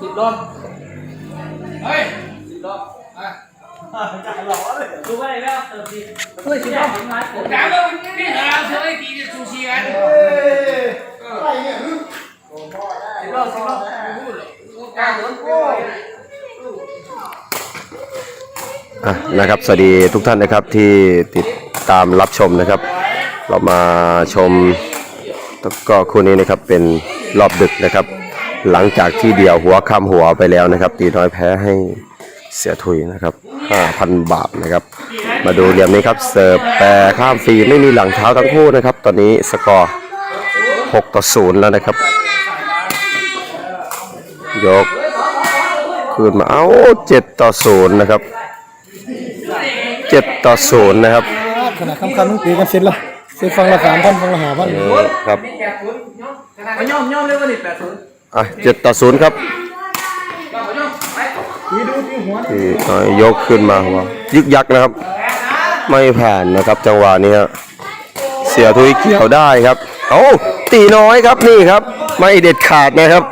สิบรอบเฮ้ยสิบรอบอะดูว่าอะไรแล้วเติมดีเฮ้ยสิบรอบทำงานผม Đảo đâu, cái nào sẽ lấy tí cho sushi ăn. สิบรอบสิบรอบอะนะครับสวัสดีทุกท่านนะครับที่ติดตามรับชมนะครับ เรามาชมก็คู่นี้นะครับเป็นรอบดึกนะครับ หลังจากที่เดี่ยวหัวคำหัวไปแล้วนะครับ ตีน้อยแพ้ให้เสียทุยนะครับ 5,000 บาทนะครับ มาดูเหลี่ยมนี้ครับ เสิร์ฟแต่ข้ามฟรีไม่มีหลังเท้าทั้งคู่นะครับ ตอนนี้สกอร์ 6 ต่อ 0 แล้วนะครับ ยกคืนมาเอ้า7ต่อ 0 นะครับ 7 ต่อ 0 นะครับขนาดคำคำต้องตีกันเสร็จละเสร็จฟังละสามพันฟังละหาพันนี่ครับมาย่อมย่อมเลยวันนี้แปดศูนย์ อะ7ต่อ0ครับตีดูที่หัวที่ยกขึ้นมาหัวยึกยักนะครับ ไม่ผ่านนะครับจังหวะนี้ฮะเสียทุยเกี่ยวได้ครับเอ้าตีน้อยครับนี่ครับ ไม่เด็ดขาดนะครับ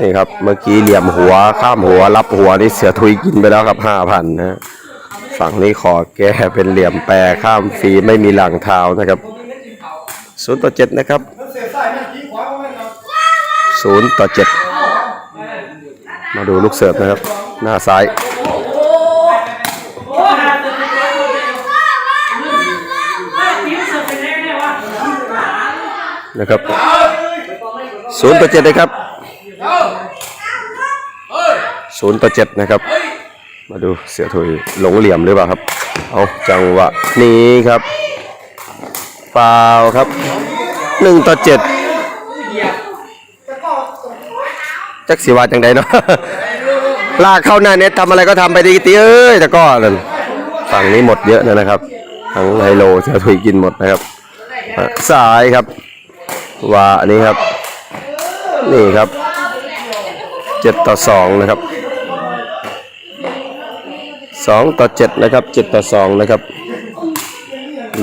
นี่ครับเมื่อกี้เหลี่ยมหัวข้ามหัวรับหัวนี่เสียทุยกินไปแล้วครับห้าพันนะฮะฝั่งนี้ขอแก้เป็นเหลี่ยมแปรข้ามฟรีไม่มีหลังเท้านะครับศูนย์ต่อเจ็ดนะครับ ศูนย์ต่อเจ็ดมาดูลูกเสิร์ฟนะครับ หน้าซ้ายนะครับศูนย์ต่อเจ็ดนะครับศูนย์ต่อเจ็ดนะครับ มาดูเสียถุยหลงเหลี่ยมหรือเปล่าครับ เอาจังหวะนี้ครับฟาวครับหนึ่งต่อเจ็ด จักสีวาจังใดเนาะลากเข้าหน้าเน็ตทำอะไรก็ทำไปดีตีเอ้ยแต่ก็นั่นฝั่งนี้หมดเยอะนะครับทั้งไฮโลเสียถุยกินหมดนะครับสายครับว่าอันนี้ครับ นี่ครับเจ็ดต่อสองนะครับสองต่อเจ็ดนะครับเจ็ดต่อสองนะครับ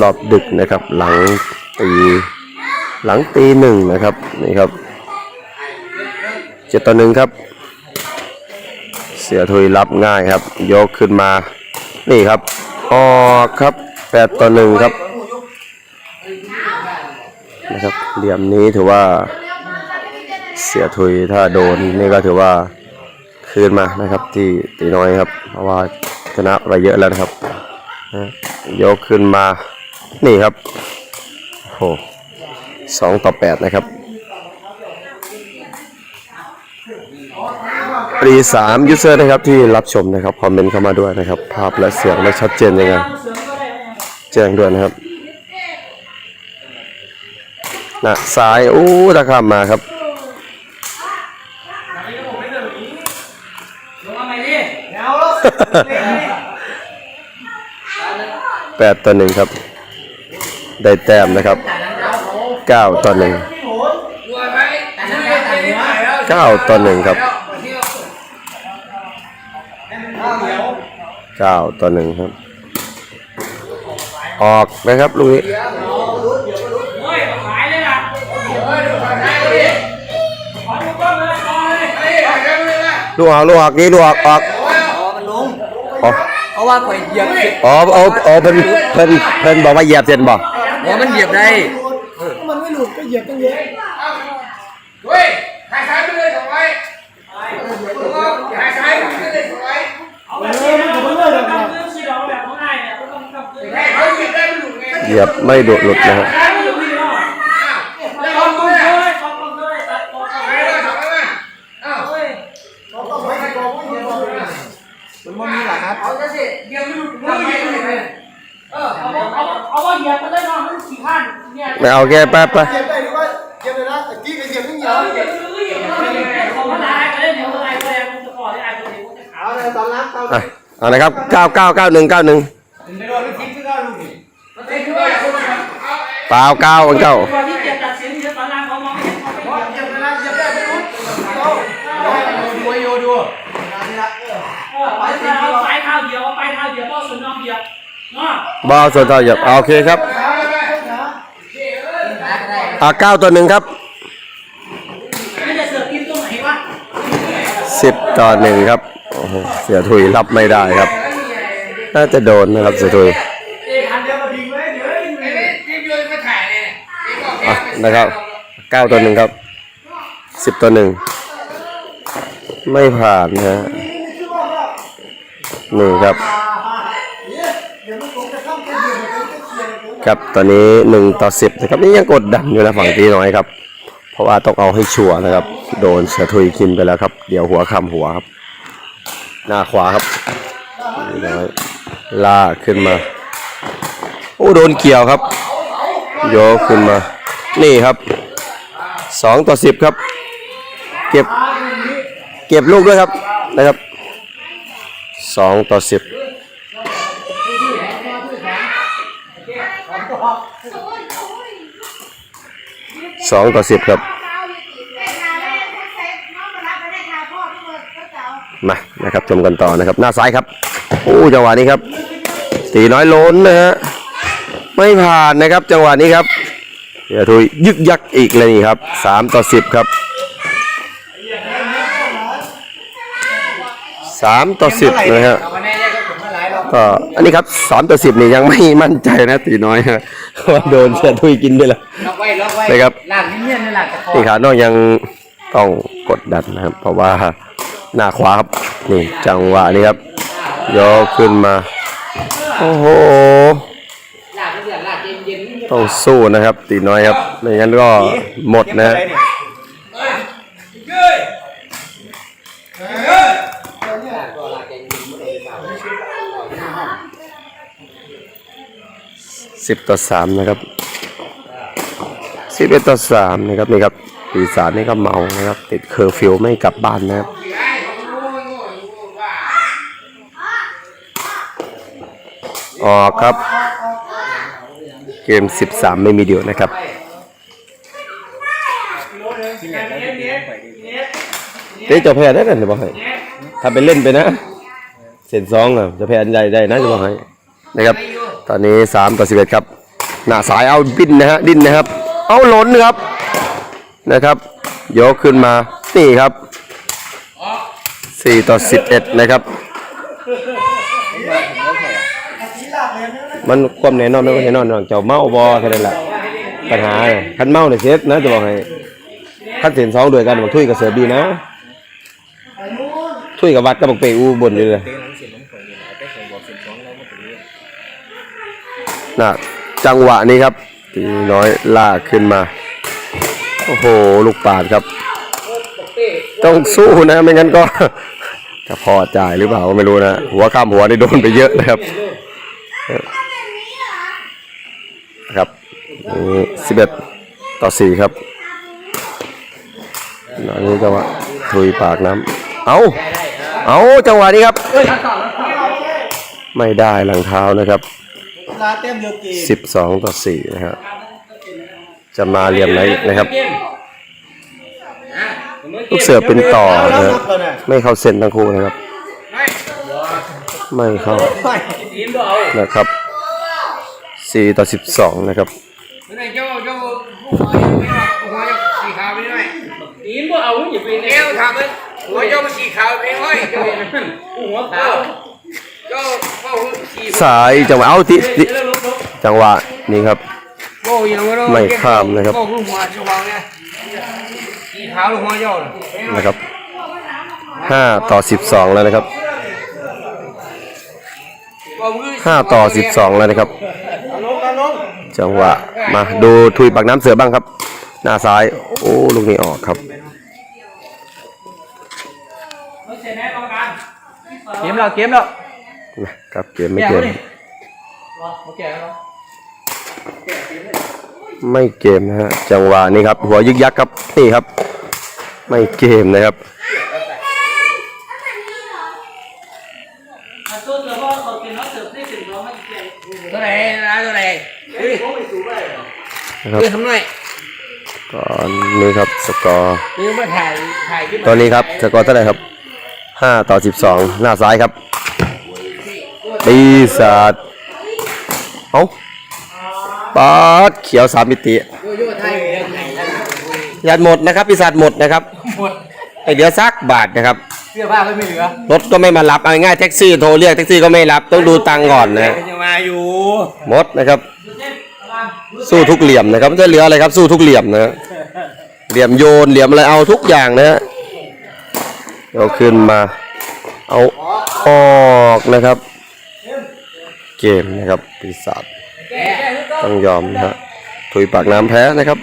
รอบดึกนะครับ หลังตีหลังตีหนึ่งนะครับนี่ครับ จ็ดต่อหนึ่งครับ เสียทุยรับง่ายครับ ยกขึ้นมา นี่ครับ ออกครับแปดต่อหนึ่งครับ นะครับ เหลี่ยมนี้ถือว่า เสียทุยถ้าโดนนี่ก็ถือว่าคืนมานะครับ ที่ตีน้อยครับ เพราะว่าชนะไปเยอะแล้วนะครับ ยกขึ้นมา นี่ครับโอ้สองต่อแปดนะครับ รีสามยูเซอร์นะครับที่รับชมนะครับคอมเมนต์เข้ามาด้วยนะครับ ภาพและเสียงไม่ชัดเจนยังไงเสริมก็ได้แจ้งด้วยนะครับนะซ้ายอู้ตะข้ามมาครับลงมาใหม่ดิแปดต่อหนึ่งครับ ได้แต้มนะครับเก้าต่อหนึ่ง Vừa phải, chưa lên trên đi phải đâu. เก้าต่อหนึ่งครับ เก้าต่อหนึ่งครับ ออกนะครับลูกนี้โอ้ยหายเลยล่ะ Ơi, đừng phải thay đi. ขอดูกล้องเลยกล้องเลย Đây, phải thay đi nè. ลูกออกลูกออกนี่ลูกออกออกอ๋อมันลงออกเพราะว่าข่อยเหยียบสิอ๋อเอาเอาเพิ่นเพิ่นเพิ่นบอกว่าเหยียบเส้นบ่หัวมันเหยียบได้มันไม่หลุดก็เหยียบตั้งเยอะ Ui, hai trái bên đây xong rồi. Đúng không? Hai trái bên đây xong rồi. เอาแบบนี้นะเอาแบบนี้นะสีดอกแบบง่ายเนี่ยไม่ต้องทำเลย Này, nói chuyện đây mới đủ nghe. เหยียบไม่ดุหลุดนะครับใช้ไม่อยู่ที่เนาะ Nào, ลองดู có เล nè. ยลองดูเลยตัดต่อต่อ Đây là xong rồi nè. Nào. เฮ้ยมันไม่มีหลักครับเอา cái gì? Giờ mới đủ mưa gì vậy này. Ờ, เอาว่าเอาว่าเอาว่าเหยียบไปเลยเนาะมันสี่พันเนี่ยไม่เอาแค่แป๊บไปเหยียบได้ด้วยเหยียบเลยนะแต่กี้ก็เหยียบไม่เหยียบเหยียบเลยเหยียบ เอานะครับเก้าเก้าเก้าหนึ่งเก้าหนึ่งเปล่าเก้าเก้าตัดเสินเยวนล่งเขามองไม่เห็นเขาไม่เห็นเหยียบเลยนะเหยียบได้ไม่รู้ดูโยออไปเท้าไปเท้าเดียวไปเท้าเดียวก็ส่วนน้องเดียวเนาะบอลส่วนต่อเหยียบโอเคครับอะเก้าตัวหนึ่งครับไม่จะเสือกกินตัวสิบต่อหนึ่งครับ อ้โหเสียถุยรับไม่ได้ครับ น่าจะโดนนะครับเสียถุยอะนะครับเก้าต่อหนึ่งครับสิบต่อหนึ่งไม่ผ่านนะฮะนี่งครับครับตอนนี้หนึ่งต่อสิบนะครับนี่ยังกดดันอยู่นะฝั่งตีน้อยครับ เพราะว่าต้องเอาให้ชัวร์นะครับ โดนเสือทุยกินไปแล้วครับ เดี๋ยวหัวคำหัวครับ หน้าขวาครับน้อยลาขึ้นมา โอ้โดนเกี่ยวครับ โยกขึ้นมา นี่ครับสองต่อสิบครับ เก็บ เก็บลูกด้วยครับนะครับสองต่อสิบสองต่อสิบครับ มานะครับชมกันต่อนะครับ หน้าซ้ายครับโอ้จังหวะนี้ครับ ตีน้อยล้นนะฮะไม่ผ่านนะครับ จังหวะนี้ครับเดี๋ยวทุยยึกยักอีกเลยนี่ครับสามต่อสิบครับสามต่อสิบนะฮะเอามาแน่ๆก็ผมมาหลายรอบก็อันนี้ครับสามต่อสิบนี่ยังไม่มั่นใจนะตีน้อยฮะว่าโดนเสือทุยกินด้วยแล้วล็อกไว้ล็อกไว้นะครับหลานที่เนี่ยนี่หลานตะคอนี่ขาน้องยังต้องกดดันนะครับ เพราะว่า หน้าขวาครับ นี่จังหวะนี้ครับยกขึ้นมา โอ้โห ต้องสู้นะครับ ตีน้อยครับ ไม่งั้นก็หมดนะฮะสิบต่อสามนะครับสิบเอ็ดต่อสามนะครับนี่ครับปีศาจนี่ก็เมานะครับ ติดเคอร์ฟิวไม่กลับบ้านนะครับ ออกครับ เกม 13 ไม่มีเดียวนะครับเต้จะแพ้ได้นะจะบอกให้ถ้าไปเล่นไปนะ เส้นสองอะจะแพ้อันใหญ่ได้นะจะบอกให้นะครับ ตอนนี้3ต่อ11 ครับ หน้าสายเอาดิ้นนะฮะดิ้นนะครับ เอาหล้นครับนะครับยกขึ้นมานี่ครับ4ต่อ11 นะครับ มันความแน่นอนไม่แน่นอนน้องเจ้าเมาบอแค่นั้นแหละปัญหาคันเมาเนี่ยเซฟนะจะบอกให้คันเสียนสองด้วยกันบอกทุยกับเสือบีนะทุยกับวัดกับบอกเปอูบนอยู่เลยน่ะจังหวะนี้ครับตีน้อยลากขึ้นมา โอ้โห ลูกปาดครับ ต้องสู้นะ ไม่งั้นก็จะพอจ่ายหรือเปล่าไม่รู้นะ หัวข้ามหัวนี่โดนไปเยอะนะครับ นี่สิบเอ็ดต่อสี่ครับอันนี้จังหวะถุยปากน้ำเอาเอาจังหวะนี้ครับไม่ได้หลังเท้านะครับสิบสองต่อสี่นะครับจะมาเหลี่ยมไหนอีกนะครับ ลูกเสือเป็นต่อนะไม่เข้าเส้นทั้งคู่นะครับ ไม่เข้านะครับสี่ต่อสิบสองนะครับ เมื่อไหร่เจ้าเจ้าหัวหัวเจ้าสีขาวไปหน่อยทีมก็เอาอย่าไปเอวถามมันหัวเจ้ามันสีขาวไปหน่อยเจ้าหัวขาวเจ้าเข้าสีสายจังหวะเอาติติเดี๋ยวลบลบจังหวะนี้ครับโอ้ยยังไม่รู้ไม่ข้ามนะครับโอ้หัวสีขาวเนี่ยสีขาวหรือหัวเจ้าน่ะนะครับห้าต่อสิบสองแล้วนะครับห้าต่อสิบสองแล้วนะครับ จังหวะมาดูทุยปากน้ำเสือบ้างครับ หน้าซ้าย โอ้ลูกนี้ออกครับรถเสร็จแน่กรรมการเกมแล้วเกมแล้วนะครับเกมไม่เกมรอโอเคแล้วไม่เกมนะฮะจังหวะนี้ครับ หัวยึกยักครับนี่ครับ ไม่เกมนะครับมาสู้เสือพ่อเขาเป็นน้องเสือได้ถึงน้องไม่เกี่ยว ตัวไหนนะตัวไหนเฮ้ยนะครับเฮ้ยทำหน่อยตอนนี้ครับสกอร์นี่มาถ่ายถ่ายขึ้นตอนนี้ครับสกอร์เท่าไหร่ครับห้าต่อสิบสองหน้าซ้ายครับปีศาจเอาปาดเขียวสามมิติโยโย่ถ่ายถ่ายถ่ายยานหมดนะครับปีศาจหมดนะครับหมดไอเดียวซักบาทนะครับเสื้อผ้าก็ไม่เหลือรถก็ไม่มารับเอาง่ายๆแท็กซี่โทรเรียกแท็กซี่ก็ไม่รับต้องดูตังค์ก่อนนะยังมาอยู่หมดนะครับ สู้ทุกเหลี่ยมนะครับจะเหลืออะไรครับ สู้ทุกเหลี่ยมนะฮะเหลี่ยมโยนเหลี่ยมอะไรเอาทุกอย่างนะฮะเอาขึ้นมา เอาออกนะครับ เกมนะครับปีศาจต้องยอมนะฮะถุยปากน้ำแพ้นะครับ